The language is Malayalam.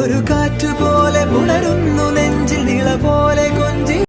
ഒരു കാറ്റുപോലെ പുണരുന്നു.